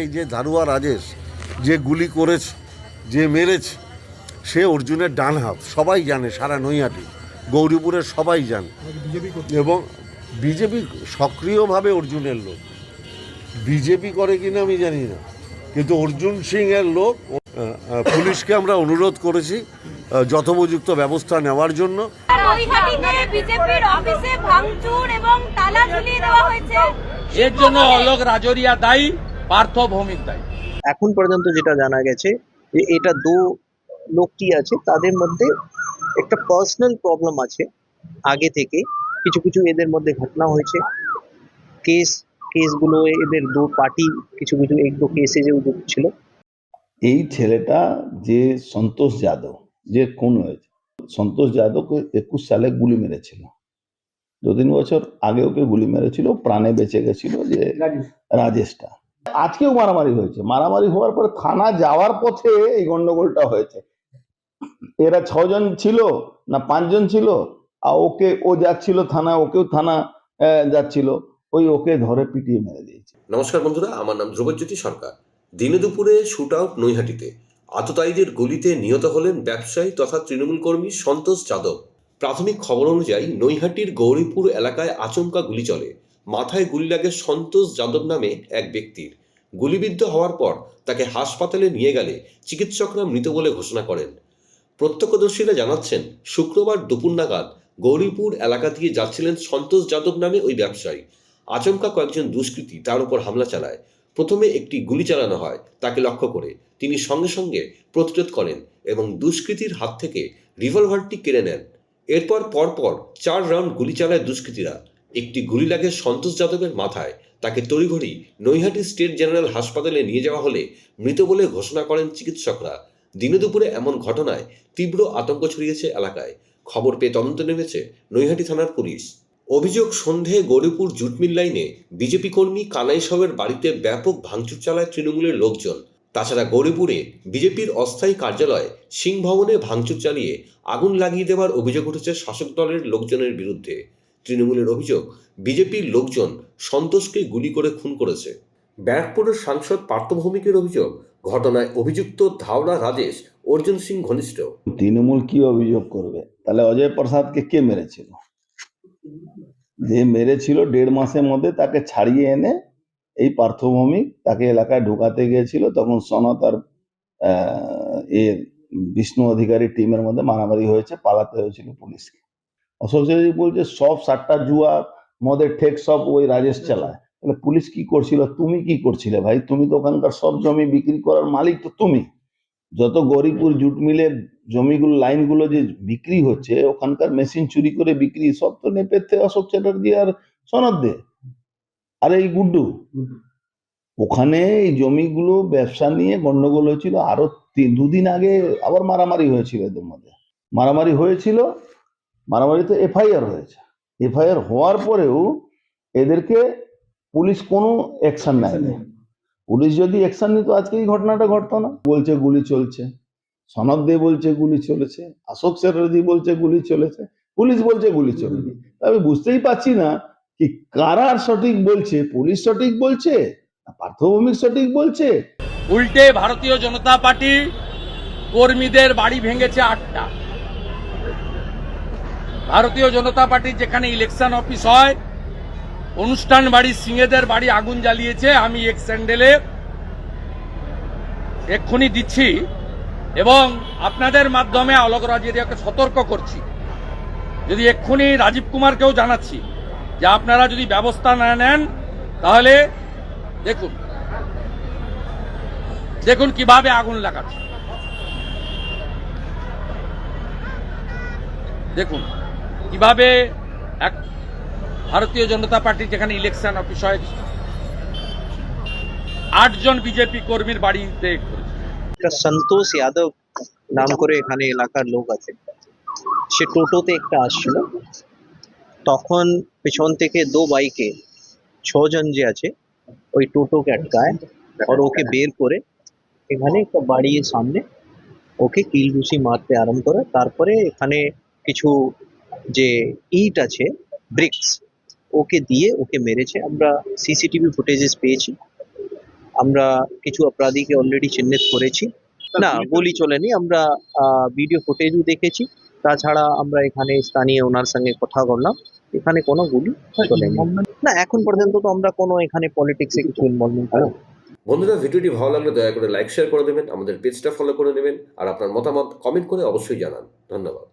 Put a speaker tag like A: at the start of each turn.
A: এই যে ধারুয়া রাজেশ যে গুলি করেছে যে মেরেছে সে অর্জুনের ডান হাত সবাই জানে সারা নৈহাটি গৌরীপুরের সবাই জানে। এবং বিজেপি সক্রিয়ভাবে অর্জুনের লোক। বিজেপি করে কিনা আমি জানি না। কিন্তু অর্জুন সিং এর লোক পুলিশকে আমরা অনুরোধ করেছি যথোপযুক্ত ব্যবস্থা নেওয়ার জন্য।
B: নৈহাটিতে বিজেপির অফিসে ভাঙচুর এবং তালা ঝুলিয়ে দেওয়া হয়েছে।
C: এর জন্য অলোক রাজরিয়া দায়ী। পার্থ ভৌমিক দায়ী
D: এখন পর্যন্ত যেটা জানা গেছে যে এটা দু লোকটি আছে তাদের মধ্যে একটা পার্সোনাল প্রবলেম আছে। আগে থেকে কিছু কিছু এদের মধ্যে ঘটনা হয়েছে। কেস কেসগুলো এদের দু পার্টি কিছু কিছু এক দু কেসে যে যুক্ত ছিল।
E: এই ছেলেটা যে সন্তোষ যাদব যে খুন হয়েছে সন্তোষ যাদবকে একুশ সালে গুলি মেরেছিল। দু তিন বছর আগে ওকে গুলি মেরেছিল প্রাণে বেঁচে গেছিল যে রাজেশটা। আজকেও মারামারি হয়েছে। মারামারি হওয়ার পরে থানা যাওয়ার পথে এই গন্ডগোলটা হয়েছে। এরা ছজন ছিল না পাঁচজন ছিল? আর ওকে, ও যাচ্ছিল থানা ওকেও থানা যাচ্ছিল। ওই ওকে ধরে পিটিয়ে মেরে দিয়েছে।
F: নমস্কার বন্ধুরা, আমার নাম ধ্রুবজ্যোতি সরকার। দিনে দুপুরে শুট আউট নৈহাটিতে। আততায়ীদের গুলিতে নিহত হলেন ব্যবসায়ী তথা তৃণমূল কর্মী সন্তোষ যাদব। প্রাথমিক খবর অনুযায়ী নৈহাটির গৌরীপুর এলাকায় আচমকা গুলি চলে। মাথায় গুলি লাগে সন্তোষ যাদব নামে এক ব্যক্তির। গুলিবিদ্ধ হওয়ার পর তাকে হাসপাতালে নিয়ে গেলে চিকিৎসকরা মৃত বলে ঘোষণা করেন। প্রত্যক্ষদর্শীরা জানাচ্ছেন, শুক্রবার দুপুর নাগাদ গৌরীপুর এলাকা দিয়ে যাচ্ছিলেন সন্তোষ যাদব নামে ওই ব্যবসায়ী। আচমকা কয়েকজন দুষ্কৃতী তার উপর হামলা চালায়। প্রথমে একটি গুলি চালানো হয় তাকে লক্ষ্য করে। তিনি সঙ্গে সঙ্গে প্রতিরোধ করেন এবং দুষ্কৃতীর হাত থেকে রিভলভারটি কেড়ে নেন। এরপর পরপর চার রাউন্ড গুলি চালায় দুষ্কৃতীরা। একটি গুলি লাগে সন্তোষ যাদবের মাথায়। তাকে তড়িঘড়ি নৈহাটি স্টেট জেনারেল হাসপাতালে নিয়ে যাওয়া হলে মৃত বলে ঘোষণা করেন চিকিৎসকরা। দিনে দুপুরে এমন ঘটনায় তীব্র আতঙ্ক ছড়িয়েছে এলাকায়। খবর পেয়ে তদন্ত নেমেছে নৈহাটি থানার পুলিশ। অভিযোগ, সন্ধে গৌরীপুর জুটমিল লাইনে বিজেপি কর্মী কানাই সাহের বাড়িতে ব্যাপক ভাঙচুর চালায় তৃণমূলের লোকজন। তাছাড়া গৌরীপুরে বিজেপির অস্থায়ী কার্যালয় সিংভবনে ভাঙচুর চালিয়ে আগুন লাগিয়ে দেওয়ার অভিযোগ উঠেছে শাসক দলের লোকজনের বিরুদ্ধে। তৃণমূলের অভিযোগ, বিজেপির লোকজন সন্তোষকে গুলি করে খুন করেছে। ব্যারাকপুরের সাংসদ পার্থভৌমিকের অভিযোগ, ঘটনায় অভিযুক্ত ধাওড়া রাজেশ, অর্জুন সিং ঘনিষ্ঠ।
E: তৃণমূল কি অভিযোগ করবে? তাহলে অজয় প্রসাদকে কে মেরেছিল? যে মেরেছিল দেড় মাসের মধ্যে তাকে ছাড়িয়ে এনে এই পার্থভৌমিক তাকে এলাকায় ঢোকাতে গিয়েছিল। তখন সনত আর এর বিষ্ণু অধিকারী টিমের মধ্যে মারামারি হয়েছে, পালাতে হয়েছিল পুলিশকে। অশোক বলছে, সব সাতটা জুয়া, মদের ঠেক সব ওই রাজেশ চালায়। তাহলে পুলিশ কি করছিল? তুমি কি করছিলে ভাই? তুমি তো ওখানকার সব জমি বিক্রি করার মালিক তো তুমি। যত গরিপুর জুট মিলে জমিগুলো, লাইনগুলো যে বিক্রি হচ্ছে, ওখানকার মেশিন চুরি করে বিক্রি, সব তো নেপেথ্যে অশোক চ্যাটার্জি আর সনদ দে। আর এই গুড্ডু? ওখানে এই জমিগুলো ব্যবসা নিয়ে গন্ডগোল হয়েছিল। আরও দুদিন আগে আবার মারামারি হয়েছিল এদের মধ্যে। মারামারি হয়েছিল মারামারিতে এফআইআর হয়েছে। এফআইআর হওয়ার পরেও এদেরকে পুলিশ কোনো অ্যাকশন নেয়নি। পুলিশ যদি অ্যাকশন নিত আজকে এই ঘটনাটা ঘটতো না। বলছে গুলি চলছে। সনদ দে বলছে গুলি চলেছে। অশোক চ্যাটার্জি বলছে গুলি চলেছে। পুলিশ বলছে গুলি চলেনি। আমি বুঝতেই পারছি না কি কারা সঠিক বলছে। পুলিশ সঠিক বলছে না পার্থভৌমিক সঠিক বলছে?
C: উল্টে ভারতীয় জনতা পার্টি কর্মীদের বাড়ি ভেঙেছে আটটা। ভারতীয় জনতা পার্টির যেখানে ইলেকশন অফিস হয়, অনুষ্ঠান বাড়ি, সিংহেদের বাড়ি আগুন জ্বালিয়েছে, আমি এক স্যান্ডেলে এক্ষুনি দিচ্ছি এবং আপনাদের মাধ্যমে আলোক রাজিয়াকে সতর্ক করছি। যদি এক্ষুনি রাজীব কুমারকেও জানাচ্ছি যে আপনারা যদি ব্যবস্থা না নেন, তাহলে দেখুন দেখুন কীভাবে আগুন লাগাচ্ছে। দেখুন কীভাবে এক ভারতীয় জনতা পার্টির যেখানে ইলেকশন অফিস হয়, আটজন বিজেপি কর্মীর বাড়িতে
D: সন্তোষ যাদব নাম করে এখানে এলাকার লোক আছে। সে টোটোতে একটা আসছিল। তখন পেছন থেকে দো বাইকে ছজন যে আছে, ওই টোটোকে আটকায় আর ওকে বের করে এখানে একটা বাড়ির সামনে ওকে কিলঘুষি মারতে আরম্ভ করে। তারপরে এখানে কিছু যে ইট আছে ব্রিক্স ওকে দিয়ে ওকে মেরেছে। আমরা সিসিটিভি ফুটেজেস পেয়েছি। আমরা কিছু অপরাধীকে অলরেডি চিহ্নিত করেছি। না গুলি চলেনি আমরা ভিডিও ফুটেজও দেখেছি। তাছাড়া আমরা এখানে স্থানীয় ওনার সঙ্গে কথা বললাম। এখানে কোনো গুলি চলেনি। না এখন পর্যন্ত তো আমরা কোনো এখানে পলিটিক্সে কিছু ইনভলভমেন্ট করি
F: বন্ধুরা ভিডিওটি ভালো লাগলে দয়া করে লাইক শেয়ার করে দেবেন। আমাদের পেজটা ফলো করে নেবেন আর আপনার মতামত কমেন্ট করে অবশ্যই জানান। ধন্যবাদ।